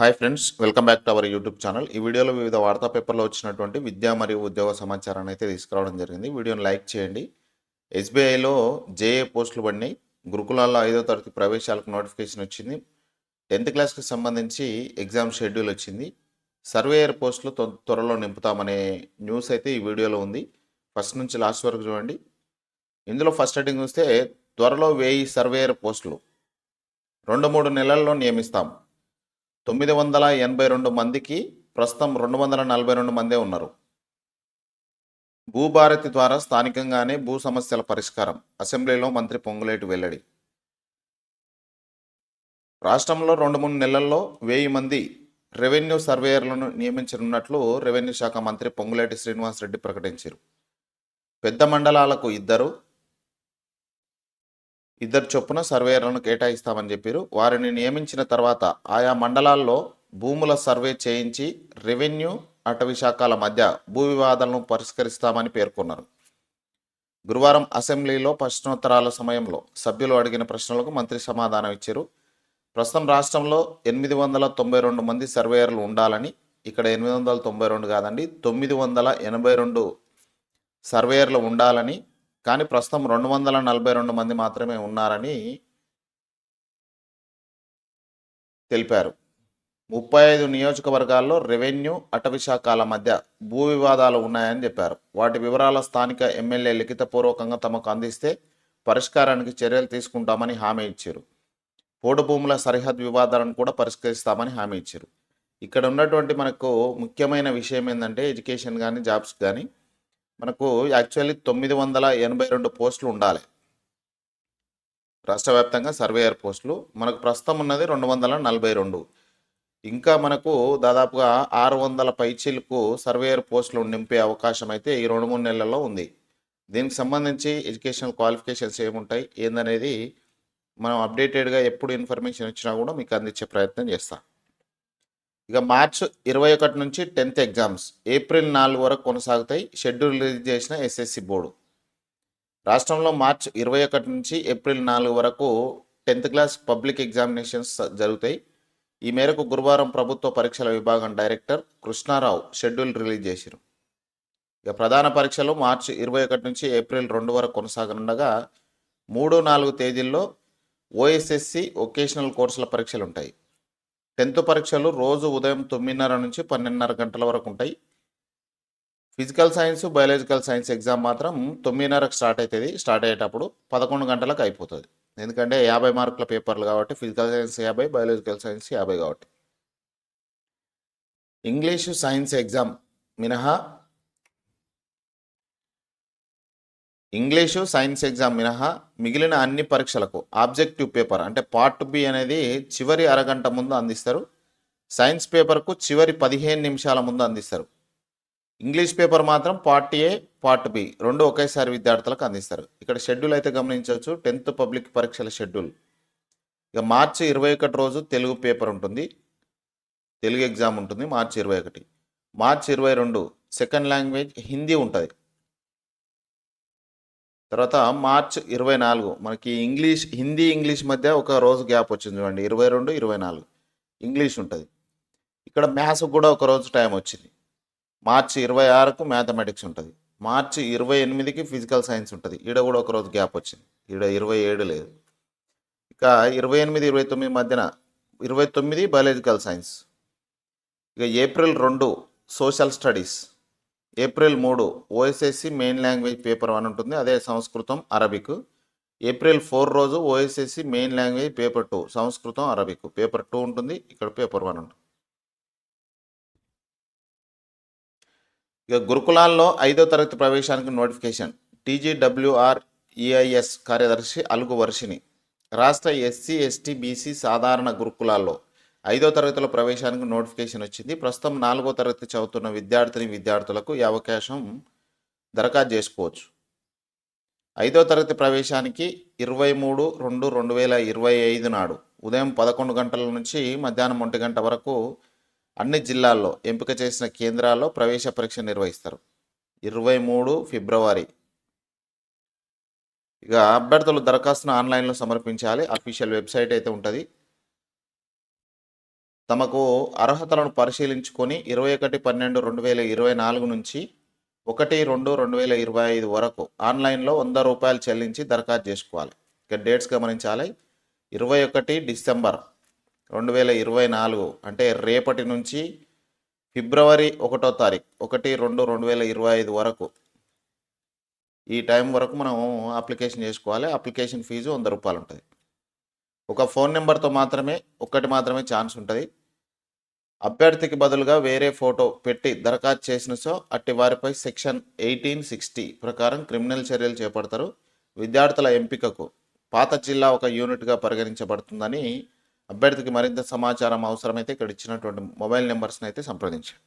Hi friends welcome back to our YouTube channel. ఈ వీడియోలో వివిధ వార్తా పేపర్లో వచ్చినటువంటి విద్యా మరియు ఉద్యోగ సమాచారాన్ని అయితే తీసుకురావడం జరిగింది. వీడియోని లైక్ చేయండి. ఎస్బీఐలో జేఏ పోస్టులు పడినాయి. గురుకులాల్లో ఐదో తరగతి ప్రవేశాలకు నోటిఫికేషన్ వచ్చింది. టెన్త్ క్లాస్కి సంబంధించి ఎగ్జామ్ షెడ్యూల్ వచ్చింది. సర్వేయర్ పోస్టులు త్వరలో నింపుతామనే న్యూస్ అయితే ఈ వీడియోలో ఉంది. ఫస్ట్ నుంచి లాస్ట్ వరకు చూడండి. ఇందులో ఫస్ట్ హెడ్డింగ్ చూస్తే త్వరలో వెయ్యి సర్వేయర్ పోస్టులు. రెండు మూడు నెలల్లో నియమిస్తాం. తొమ్మిది వందల ఎనభై రెండు మందికి ప్రస్తుతం రెండు వందల నలభై రెండు మందే ఉన్నారు. భూభారతి ద్వారా స్థానికంగానే భూ సమస్యల పరిష్కారం. అసెంబ్లీలో మంత్రి పొంగులేటి వెల్లడి. రాష్ట్రంలో రెండు మూడు నెలల్లో వెయ్యి మంది రెవెన్యూ సర్వేయర్లను నియమించనున్నట్లు రెవెన్యూ శాఖ మంత్రి పొంగులేటి శ్రీనివాసరెడ్డి ప్రకటించారు. పెద్ద మండలాలకు ఇద్దరు ఇద్దరు చొప్పున సర్వేయర్లను కేటాయిస్తామని చెప్పారు. వారిని నియమించిన తర్వాత ఆయా మండలాల్లో భూముల సర్వే చేయించి రెవెన్యూ అటవీ శాఖల మధ్య భూ వివాదాలను పరిష్కరిస్తామని పేర్కొన్నారు. గురువారం అసెంబ్లీలో ప్రశ్నోత్తరాల సమయంలో సభ్యులు అడిగిన ప్రశ్నలకు మంత్రి సమాధానం ఇచ్చారు. ప్రస్తుతం రాష్ట్రంలో ఎనిమిది వందల తొంభై రెండు మంది సర్వేయర్లు ఉండాలని ఇక్కడ ఎనిమిది వందల తొంభై రెండు కాదండి తొమ్మిది వందల ఎనభై రెండు సర్వేయర్లు ఉండాలని కానీ ప్రస్తుతం రెండు వందల నలభై రెండు మంది మాత్రమే ఉన్నారని తెలిపారు. ముప్పై ఐదు నియోజకవర్గాల్లో రెవెన్యూ అటవీ శాఖల మధ్య భూ వివాదాలు ఉన్నాయని చెప్పారు. వాటి వివరాల స్థానిక ఎమ్మెల్యే లిఖితపూర్వకంగా తమకు అందిస్తే పరిష్కారానికి చర్యలు తీసుకుంటామని హామీ ఇచ్చారు. పోడు భూముల సరిహద్దు వివాదాలను కూడా పరిష్కరిస్తామని హామీ ఇచ్చారు. ఇక్కడ ఉన్నటువంటి మనకు ముఖ్యమైన విషయం ఏంటంటే ఎడ్యుకేషన్ కానీ జాబ్స్ కానీ మనకు యాక్చువల్లీ తొమ్మిది వందల ఎనభై రెండు పోస్టులు ఉండాలి. రాష్ట్ర వ్యాప్తంగా సర్వేయర్ పోస్టులు. మనకు ప్రస్తుతం ఉన్నది రెండు వందల నలభై రెండు. ఇంకా మనకు దాదాపుగా ఆరు వందల పైచీలకు సర్వేయర్ పోస్టులు నింపే అవకాశం అయితే ఈ రెండు మూడు నెలల్లో ఉంది. దీనికి సంబంధించి ఎడ్యుకేషనల్ క్వాలిఫికేషన్స్ ఏముంటాయి? ఏందనేది మనం అప్డేటెడ్గా ఎప్పుడు ఇన్ఫర్మేషన్ ఇచ్చినా కూడా మీకు అందించే ప్రయత్నం చేస్తాం. ఇక మార్చ్ ఇరవై ఒకటి నుంచి టెన్త్ ఎగ్జామ్స్ ఏప్రిల్ నాలుగు వరకు కొనసాగుతాయి. షెడ్యూల్ రిలీజ్ చేసిన ఎస్ఎస్సి బోర్డు. రాష్ట్రంలో మార్చ్ ఇరవై ఒకటి నుంచి ఏప్రిల్ నాలుగు వరకు టెన్త్ క్లాస్ పబ్లిక్ ఎగ్జామినేషన్స్ జరుగుతాయి. ఈ మేరకు గురువారం ప్రభుత్వ పరీక్షల విభాగం డైరెక్టర్ కృష్ణారావు షెడ్యూల్ రిలీజ్ చేశారు. ఇక ప్రధాన పరీక్షలు మార్చి ఇరవై ఒకటి నుంచి ఏప్రిల్ రెండు వరకు కొనసాగనుండగా మూడు నాలుగు తేదీల్లో ఓఎస్ఎస్సి వొకేషనల్ కోర్సుల పరీక్షలు ఉంటాయి టెన్త్ పరీక్షలు రోజు ఉదయం తొమ్మిదిన్నర నుంచి పన్నెండున్నర గంటల వరకు ఉంటాయి. Physical science biological science exam మాత్రం తొమ్మిదిన్నరకు స్టార్ట్ అవుతుంది స్టార్ట్ అయ్యేటప్పుడు పదకొండు గంటలకు అయిపోతుంది. ఎందుకంటే యాభై మార్కుల పేపర్లు కాబట్టి ఫిజికల్ సైన్స్ యాభై బయాలజికల్ సైన్స్ యాభై కాబట్టి. ఇంగ్లీష్ సైన్స్ ఎగ్జామ్ మినహా ఇంగ్లీషు సైన్స్ ఎగ్జామ్ మినహా మిగిలిన అన్ని పరీక్షలకు ఆబ్జెక్టివ్ పేపర్ అంటే పార్ట్ బి అనేది చివరి అరగంట ముందు అందిస్తారు. సైన్స్ పేపర్కు చివరి పదిహేను నిమిషాల ముందు అందిస్తారు. ఇంగ్లీష్ పేపర్ మాత్రం పార్ట్ ఏ పార్ట్ బి రెండు ఒకేసారి విద్యార్థులకు అందిస్తారు. ఇక్కడ షెడ్యూల్ అయితే గమనించవచ్చు. టెన్త్ పబ్లిక్ పరీక్షల షెడ్యూల్. ఇక మార్చి ఇరవై ఒకటి రోజు తెలుగు పేపర్ ఉంటుంది. తెలుగు ఎగ్జామ్ ఉంటుంది మార్చి ఇరవై ఒకటి. మార్చి ఇరవై రెండు సెకండ్ లాంగ్వేజ్ హిందీ ఉంటుంది. తర్వాత మార్చ్ ఇరవై నాలుగు మనకి ఇంగ్లీష్ హిందీ ఇంగ్లీష్ మధ్య ఒక రోజు గ్యాప్ వచ్చింది చూడండి. ఇరవై రెండు ఇరవై నాలుగు. ఇంగ్లీష్ ఉంటుంది. ఇక్కడ మ్యాథ్స్ కూడా ఒక రోజు టైం వచ్చింది. మార్చి ఇరవై ఆరుకు మ్యాథమెటిక్స్ ఉంటుంది. మార్చి ఇరవై ఎనిమిదికి ఫిజికల్ సైన్స్ ఉంటుంది. ఈడ కూడా ఒక రోజు గ్యాప్ వచ్చింది. ఈడ ఇరవై ఏడు లేదు. ఇక ఇరవై ఎనిమిది ఇరవై తొమ్మిది మధ్యన ఇరవై తొమ్మిది బయాలజికల్ సైన్స్ ఇక ఏప్రిల్ రెండు సోషల్ స్టడీస్ ఏప్రిల్ మూడు OSSC main language paper one ఉంటుంది అదే సంస్కృతం అరబిక్. ఏప్రిల్ ఫోర్ రోజు OSSC main language paper two సంస్కృతం అరబిక్. పేపర్ టూ ఉంటుంది ఇక్కడ పేపర్ వన్ ఉంటుంది. ఇక గురుకులాల్లో ఐదో తరగతి ప్రవేశానికి నోటిఫికేషన్. టీజీడబ్ల్యూఆర్ ఈఐఎస్ కార్యదర్శి అలుగు వర్షిని రాష్ట్ర ఎస్సీ ఎస్టీ బీసీ సాధారణ గురుకులాల్లో ఐదో తరగతిలో ప్రవేశానికి నోటిఫికేషన్ వచ్చింది. ప్రస్తుతం నాలుగో తరగతి చదువుతున్న విద్యార్థిని విద్యార్థులకు ఈ అవకాశం దరఖాస్తు చేసుకోవచ్చు. ఐదో తరగతి ప్రవేశానికి ఇరవై మూడు రెండు రెండు వేల ఇరవై ఐదు నాడు ఉదయం పదకొండు గంటల నుంచి మధ్యాహ్నం ఒంటి గంట వరకు అన్ని జిల్లాల్లో ఎంపిక చేసిన కేంద్రాల్లో ప్రవేశ పరీక్ష నిర్వహిస్తారు. ఇరవై మూడు ఫిబ్రవరి. ఇక అభ్యర్థులు దరఖాస్తును ఆన్లైన్లో సమర్పించాలి. అఫీషియల్ వెబ్సైట్ అయితే ఉంటుంది. తమకు అర్హతలను పరిశీలించుకొని ఇరవై ఒకటి పన్నెండు రెండు వేల ఇరవై నాలుగు నుంచి ఒకటి రెండు రెండు వేల ఇరవై ఐదు వరకు ఆన్లైన్లో వంద రూపాయలు చెల్లించి దరఖాస్తు చేసుకోవాలి. ఇక డేట్స్ గమనించాలి. ఇరవై ఒకటి డిసెంబర్ రెండు వేల ఇరవై నాలుగు అంటే రేపటి నుంచి ఫిబ్రవరి ఒకటో తారీఖు ఒకటి రెండు రెండు వేల ఇరవై ఐదు వరకు ఈ టైం వరకు మనం అప్లికేషన్ చేసుకోవాలి. అప్లికేషన్ ఫీజు వంద రూపాయలు ఉంటుంది. ఒక ఫోన్ నెంబర్తో మాత్రమే ఒక్కటి మాత్రమే ఛాన్స్ ఉంటుంది. అభ్యర్థికి బదులుగా వేరే ఫోటో పెట్టి దరఖాస్తు చేసిన సో అట్టి వారిపై సెక్షన్ ఎయిటీన్ సిక్స్టీ ప్రకారం క్రిమినల్ చర్యలు చేపడతారు విద్యార్థుల ఎంపికకు. పాత జిల్లా ఒక యూనిట్గా పరిగణించబడుతుందని అభ్యర్థికి మరింత సమాచారం అవసరమైతే ఇక్కడ ఇచ్చినటువంటి మొబైల్ నెంబర్స్ని అయితే సంప్రదించండి.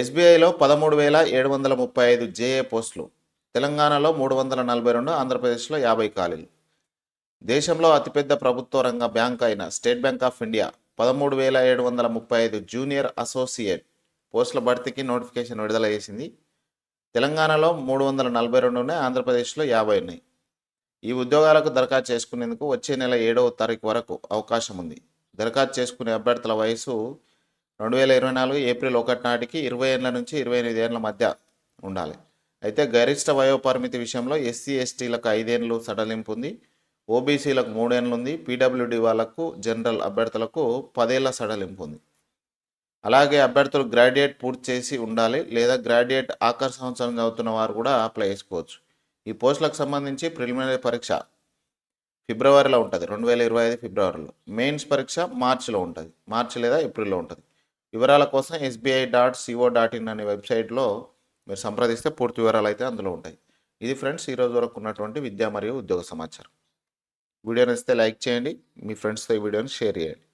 ఎస్బీఐలో పదమూడు వేల ఏడు వందల ముప్పై ఐదు జేఏ పోస్టులు. తెలంగాణలో మూడు వందల నలభై రెండు ఆంధ్రప్రదేశ్లో యాభై ఖాళీలు దేశంలో అతిపెద్ద ప్రభుత్వ రంగ బ్యాంక్ అయిన స్టేట్ బ్యాంక్ ఆఫ్ ఇండియా పదమూడు వేల ఏడు వందల ముప్పై ఐదు జూనియర్ అసోసియేట్ పోస్టుల భర్తీకి నోటిఫికేషన్ విడుదల చేసింది. తెలంగాణలో మూడు వందల నలభై రెండు ఉన్నాయి ఆంధ్రప్రదేశ్లో యాభై ఉన్నాయి ఈ ఉద్యోగాలకు దరఖాస్తు చేసుకునేందుకు వచ్చే నెల ఏడవ తారీఖు వరకు అవకాశం ఉంది. దరఖాస్తు చేసుకునే అభ్యర్థుల వయసు రెండు వేల ఇరవై నాలుగు ఏప్రిల్ ఒకటి నాటికి ఇరవై ఏళ్ళ నుంచి ఇరవై ఎనిమిది ఏళ్ళ మధ్య ఉండాలి. అయితే గరిష్ట వయోపరిమితి విషయంలో ఎస్సీ ఎస్టీలకు ఐదేళ్ళు సడలింపు ఉంది. ఓబీసీలకు మూడేళ్ళు ఉంది పీడబ్ల్యూడి వాళ్ళకు జనరల్ అభ్యర్థులకు పదేళ్ళ సడలింపు ఉంది అలాగే అభ్యర్థులు గ్రాడ్యుయేట్ పూర్తి చేసి ఉండాలి లేదా గ్రాడ్యుయేట్ ఆఖరి సంవత్సరం చదువుతున్న వారు కూడా అప్లై చేసుకోవచ్చు. ఈ పోస్టులకు సంబంధించి ప్రిలిమినరీ పరీక్ష ఫిబ్రవరిలో ఉంటుంది రెండు వేల ఇరవై ఐదు ఫిబ్రవరిలో. మెయిన్స్ పరీక్ష మార్చిలో ఉంటుంది మార్చి లేదా ఏప్రిల్లో ఉంటుంది. వివరాల కోసం SBI dot co dot in అనే వెబ్సైట్లో మీరు సంప్రదిస్తే పూర్తి వివరాలు అయితే అందులో ఉంటాయి. ఇది ఫ్రెండ్స్ ఈరోజు వరకు ఉన్నటువంటి విద్యా మరియు ఉద్యోగ సమాచారం. వీడియోని నచ్చితే లైక్ చేయండి. మీ ఫ్రెండ్స్తో ఈ వీడియోని షేర్ చేయండి.